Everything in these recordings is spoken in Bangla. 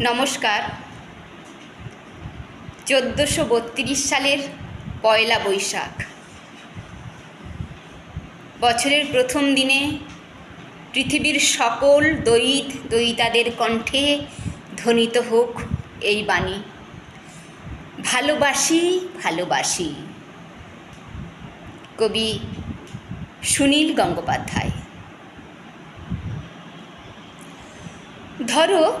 নমস্কার। চোদ্দোশো বত্রিশ সালের পয়লা বৈশাখ। বছরের প্রথম দিনে পৃথিবীর সকল দৈত দয়িতাদের কণ্ঠে ধ্বনিত হোক এই বাণী। ভালোবাসি ভালোবাসি। কবি সুনীল গঙ্গোপাধ্যায়। ধরো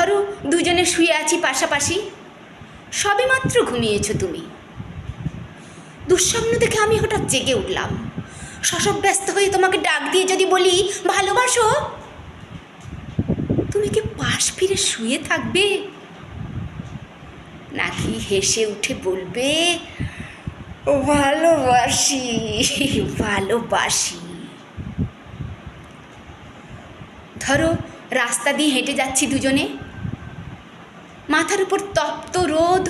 ধরো, দুজনে শুয়ে আছি পাশাপাশি। সবেমাত্র ঘুমিয়েছো তুমি। দুঃস্বপ্ন দেখে আমি হঠাৎ জেগে উঠলাম। শশব ব্যস্ত হয়ে তোমাকে ডাক দিয়ে যদি বলি, ভালোবাসো? তুমি কি পাশ ফিরে শুয়ে থাকবে? নাকি হেসে উঠে বলবে, ভালোবাসি ভালোবাসি। ধরো, রাস্তা দিয়ে হেঁটে যাচ্ছি দুজনে। মাথার উপর তপ্ত রোদ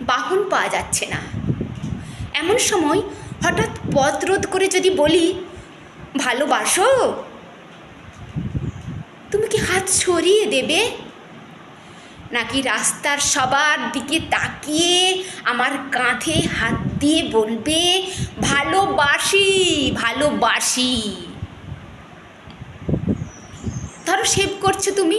বাহন পাওয়া যাচ্ছে না। এমন সময় হঠাৎ পথ রোধ করে যদি বলি, ভালোবাসো? তুমি কি হাত সরিয়ে দেবে? নাকি রাস্তার সবার দিকে তাকিয়ে আমার কাঁধে হাত দিয়ে বলবে, ভালোবাসি ভালোবাসি ধরো সেভ করছ তুমি।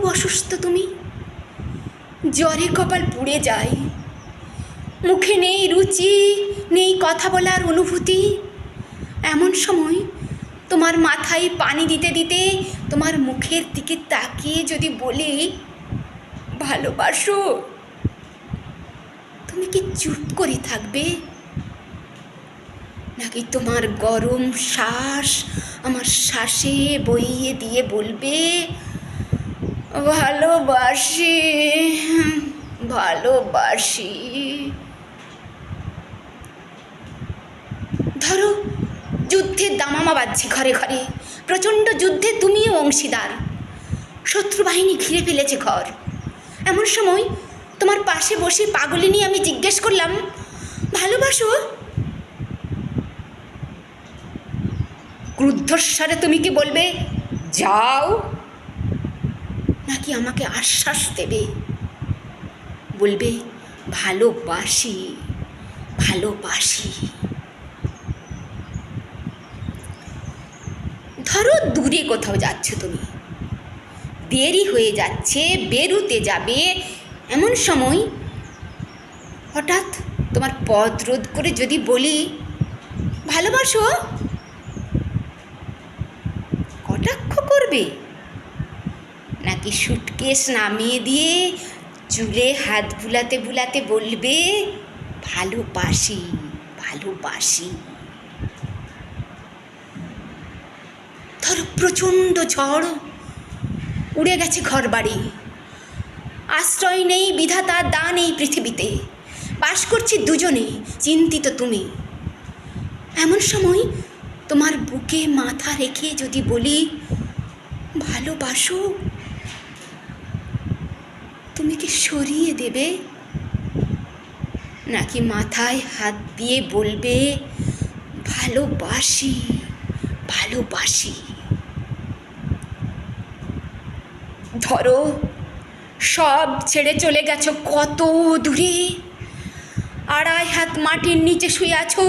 খুব অসুস্থ তুমি। জ্বরে কপাল পুড়ে যায়। মুখে নেই রুচি, নেই কথা বলার অনুভূতি। এমন সময় তোমার মাথায় পানি দিতে দিতে তোমার মুখের দিকে তাকিয়ে যদি বলি, ভালোবাসো? তুমি কি চুপ করে থাকবে? নাকি তোমার গরম শ্বাস আমার শ্বাসে বইয়ে দিয়ে বলবে ভালোবাসি ভালোবাসি। ধরো যুদ্ধের দামামা বাজছে ঘরে ঘরে, প্রচণ্ড যুদ্ধে তুমিও অংশীদার। শত্রু বাহিনী ঘিরে ফেলেছে ঘর। এমন সময় তোমার পাশে বসে পাগলিনী আমি জিজ্ঞেস করলাম, ভালোবাসো? ক্রুদ্ধস্বরে তুমি কি বলবে, যাও। নাকি আমাকে আশ্বাস দেবে? বলবে, ভালোবাসি ভালোবাসি। ধরো দূরে কোথাও যাচ্ছ তুমি। দেরি হয়ে যাচ্ছে, বেরুতে যাবে। এমন সময় হঠাৎ তোমার পথ রোধ করে যদি বলি, ভালোবাসো? কটাক্ষ করবে। নাকি সুটকেস নামিয়ে দিয়ে চুলে হাত বুলাতে বুলাতে বলবে, ভালোবাসি ভালোবাসি। ধরো প্রচণ্ড ঝড় উড়ে গেছে ঘর বাড়ি আশ্রয় নেই বিধাতার দান এই পৃথিবীতে। বাস করছি দুজনে, চিন্তিত তুমি। এমন সময় তোমার বুকে মাথা রেখে যদি বলি, ভালোবাসো তুমি কি সরিয়ে দেবে? নাকি মাথায় হাত দিয়ে বলবে, ভালোবাসি ভালোবাসি ধরো, সব ছেড়ে চলে গেছো কত দূরে। আড়াই হাত মাটির নিচে শুয়ে আছো।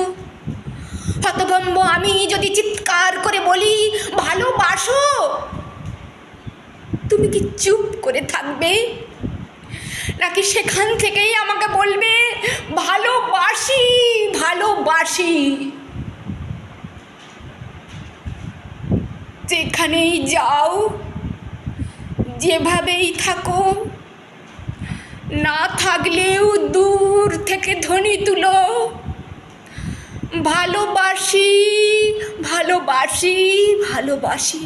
হতভম্ব আমি যদি চিৎকার করে বলি, ভালোবাসো তুমি কি চুপ করে থাকবে? নাকি সেখান থেকেই আমাকে বলবে? ভালোবাসি ভালোবাসি। যেখানেই যাও, যেভাবেই থাকো, না থাকলেও দূর থেকে ধ্বনি তুলো। ভালোবাসি ভালোবাসি ভালোবাসি।